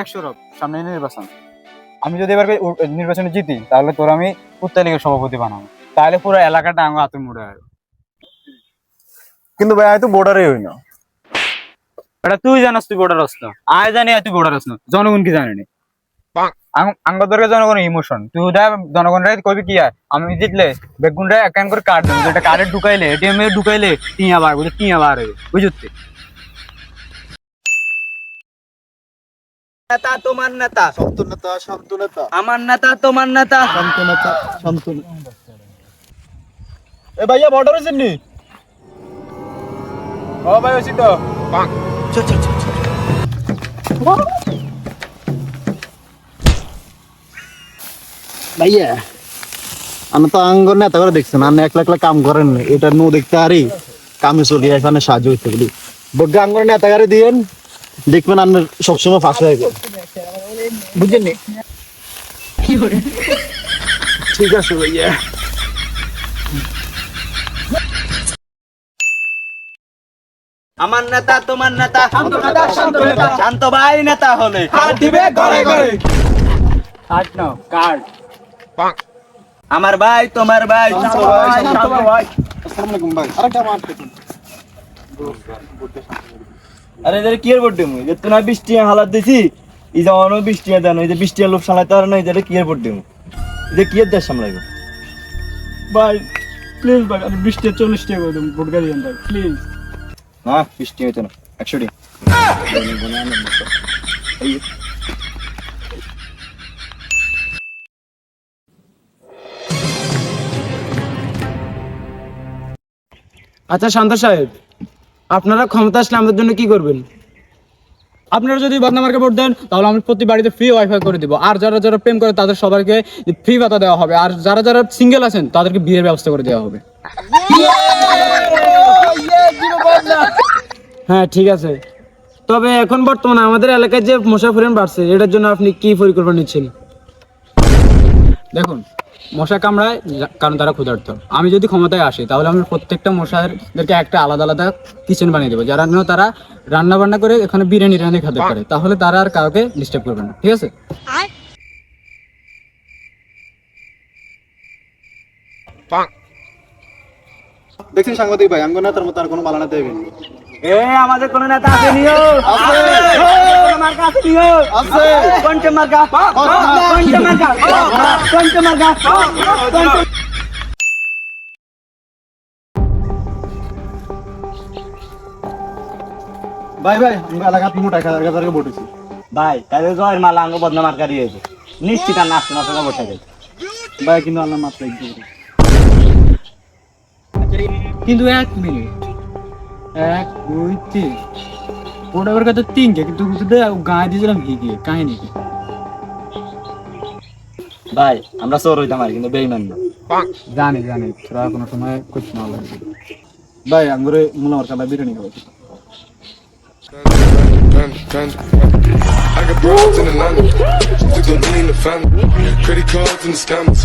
একশো রব সামনে নির্বাচন। আমি যদি এবার নির্বাচনে জিতি তাহলে তোর আমি উত্তর লীগের সভাপতি বানাবো। তাহলে পুরো এলাকাটা আমার হাতে মুড়ে যাবে কিন্তু ভাই আমি তো বোর্ডারই হই না এটা তুই জানাস তুই ভোটার আসতো আয় জানি তুই ভোটার আসতো জনগণ কি জানেনি আঙ্গদরকে জনগণ ইমোশন তুই ওটা জনগণরা কবি কি আর? আমি জিতলে বেগুনরা এক করে কার্ড দেবো। যেটা কার্ডে ঢুকাইলে এটিএম এ ঢুকাইলে টিয়া বার বুঝলি টিয়া বার হবে বুঝতে নেতা তোমার নেতা। শান্ত নেতা শান্ত নেতা। আমার নেতা তোমার নেতা। শান্ত নেতা শান্ত এ ভাইয়া বর্ডার হয়েছেন নি? ও ভাই ওসি তো ভাইয়া আমি তো নেতা করে দেখছেন আপনি একলা একলা কাম করেন এটা নো দেখতে আরি কামে চলি এখানে সাহায্য হইতে বলি। বগ্গা আঙ্গর নেতা করে দিয়েন। দেখবেন আপনার সবসময় ফাঁস হয়ে গেল বুঝছেন নি? ঠিক আছে ভাইয়া। আমার নেতা তোমার নেতা শান্ত নেতা শান্ত নেতা শান্ত ভাই নেতা হলে। দিবে ঘরে ঘরে। নাও আমার ভাই তোমার ভাই শান্ত ভাই শান্ত ভাই। আসসালামু আলাইকুম ভাই। আরেকটা মার দেখুন আরে এদের কি এর বড্ডে মুই? যে তোমার বৃষ্টি হালাত দিছি এই যে অন বৃষ্টি দেন এই যে বৃষ্টি লোক সামলাইতে পারে না এই যে কি মুই? এই যে কি এর দেশ সামলাইব? ভাই প্লিজ ভাই আমি বৃষ্টি চল্লিশ টাকা করে দেবো ভোট গাড়ি ভাই প্লিজ না বৃষ্টি হইতো না একশো আচ্ছা শান্ত সাহেব আপনারা ক্ষমতা আসলে আমাদের জন্য কি করবেন? আপনারা যদি বদনামার্কে ভোট দেন, তাহলে আমি প্রতি বাড়িতে ফ্রি ওয়াইফাই করে দিব। আর যারা যারা প্রেম করে, তাদের সবাইকে ফ্রি ভাতা দেওয়া হবে। আর যারা যারা সিঙ্গেল আছেন, তাদেরকে বিয়ের ব্যবস্থা করে দেওয়া হবে। হ্যাঁ ঠিক আছে। তবে এখন বর্তমানে আমাদের এলাকায় যে মশা ফুরেন বাড়ছে, এটার জন্য আপনি কি পরিকল্পনা নিচ্ছেন? দেখুন মশা কামড়ায় কারণ তারা ক্ষুধার্ত। আমি যদি ক্ষমতায় আসি তাহলে আমি প্রত্যেকটা মশাদেরকে একটা আলাদা আলাদা কিচেন বানিয়ে দেবো যারা জন্য তারা রান্না বান্না করে এখানে বিরিয়ানি রান্না খেতে পারে। তাহলে তারা আর কাউকে ডিস্টার্ব করবে না ঠিক আছে? দেখছেন সাংবাদিক ভাই আঙ্গর নেতার মতো আর কোনো বালা নেতা হইবেন না। এ আমাদের কোন নেতা আছে নিও। আছে। মার্কা আছে নিও। আছে। কোনটা মার্কা কোনটা মার্কা কোনটা মার্কা কোনটা ভাই ভাই আমরা এলাকাত মোটা ভোট হয়েছি ভাই তাহলে জয়ের মালা আঙ্গ বদনা মার্কা দিয়েছে নিশ্চিত আর নাচতে নাচতে বসে গেছে। ভাই কিন্তু আল্লাহ মাত্র কিন্তু এক মিনিট। এক দুই তিন ওটা ওর কাছে তিনটে কিন্তু গায়ে দিয়েছিলাম হিগিয়ে কাহিনী কি ভাই আমরা চোর হইতাম আর কিন্তু বেইমান না জানি জানি তোরা কোনো সময় কুছ না লাগবে ভাই আঙ্গুরে মনে আমার কাটা biryani panda. I got broads in Atlanta. We gon' lean the family. Credit cards and the scammers.